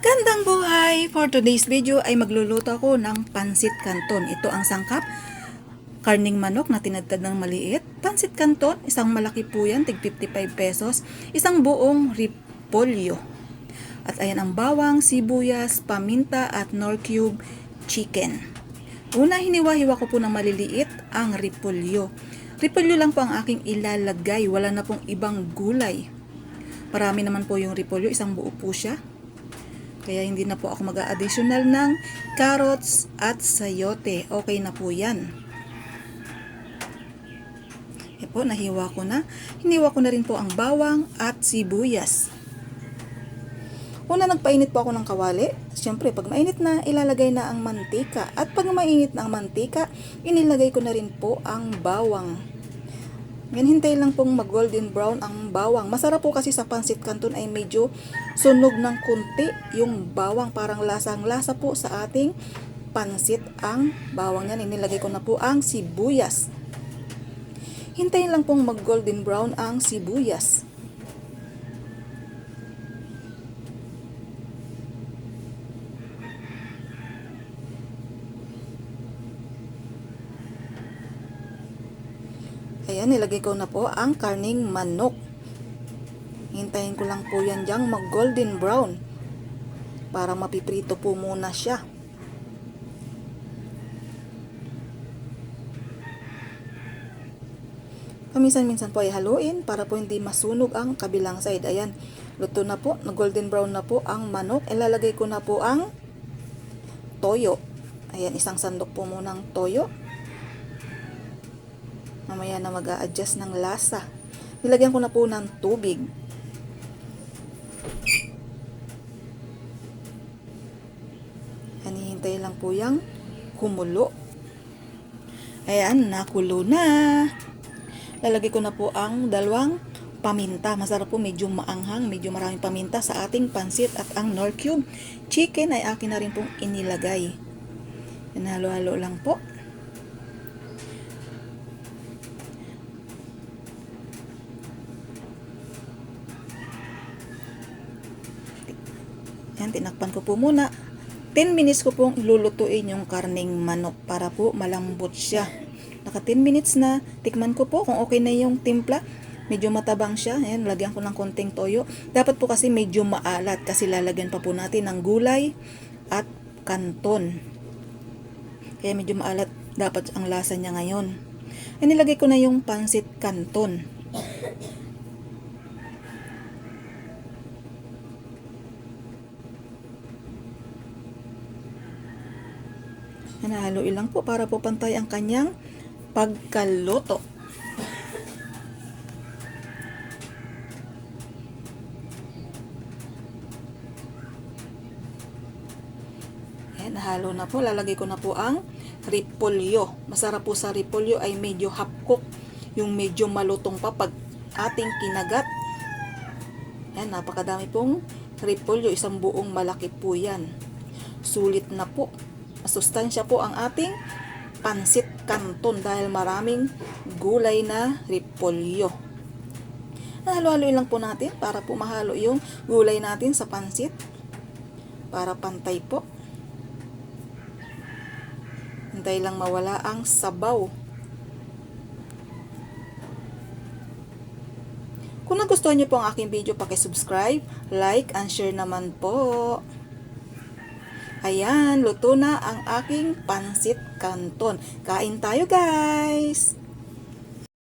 Gandang buhay! For today's video ay magluluto ako ng pansit canton. Ito ang sangkap. Karning manok na tinadtad ng maliit. Pansit canton, isang malaki po yan, tig 55 pesos. Isang buong repolyo. At ayan ang bawang, sibuyas, paminta at nor cube chicken. Una, hiniwa-hiwa ko po ng maliliit ang repolyo. Repolyo lang po ang aking ilalagay. Wala na pong ibang gulay. Marami naman po yung repolyo, isang buo po siya. Kaya hindi na po ako mag-additional ng carrots at sayote. Okay na po yan. E po, nahiwa ko na. Hiniwa ko na rin po ang bawang at sibuyas. Una, nagpainit po ako ng kawali. Siyempre, pag mainit na, ilalagay na ang mantika. At pag mainit na ang mantika, inilagay ko na rin po ang bawang. Yan, hintay lang pong mag-golden brown ang bawang. Masarap po kasi sa pansit canton ay medyo sunog ng kunti yung bawang. Parang lasang-lasa po sa ating pansit ang bawang yan. Inilagay ko na po ang sibuyas. Hintayin lang pong mag-golden brown ang sibuyas. Ayan, nilagay ko na po ang karning manok. Hintayin ko lang po yan dyang mag golden brown. Para mapiprito po muna siya. Paminsan-minsan po ay haluin para po hindi masunog ang kabilang side. Ayan, luto na po, na golden brown na po ang manok. Ilalagay ko na po ang toyo. Ayan, isang sandok po muna ng toyo. Mamaya na mag adjust ng lasa. Nilagyan ko na po ng tubig. Hinihintay lang po yung kumulo. Ayan, nakulo na. Lalagay ko na po ang dalawang paminta. Masarap po, medyo maanghang, medyo maraming paminta sa ating pansit at ang nor cube. Chicken ay akin na rin pong inilagay. Yan, halo-halo lang po. Yan, tinakpan ko po muna. 10 minutes ko pong lulutuin yung karning manok para po malambot siya. Naka 10 minutes na, tikman ko po kung okay na yung timpla. Medyo matabang siya. Ayan, lagyan ko ng konting toyo. Dapat po kasi medyo maalat kasi lalagyan pa po natin ng gulay at kanton. Kaya medyo maalat dapat ang lasa niya ngayon. Ay, nilagay ko na yung pansit kanton. Hanahaluin lang po para po pantay ang kanyang pagkaluto. Ayan, nahalo na po. Lalagay ko na po ang repolyo. Masarap po sa repolyo ay medyo half cook. Yung medyo malutong pa pag ating kinagat. Ayan, napakadami pong repolyo. Isang buong malaki po yan. Sulit na po. Masustansya po ang ating pansit canton dahil maraming gulay na repolyo. Halo-haloin lang po natin para po mahalo yung gulay natin sa pansit. Para pantay po. Hintay lang mawala ang sabaw. Kung nagustuhan niyo po ang aking video, subscribe like, and share naman po. Ayan, luto na ang aking pansit canton. Kain tayo guys!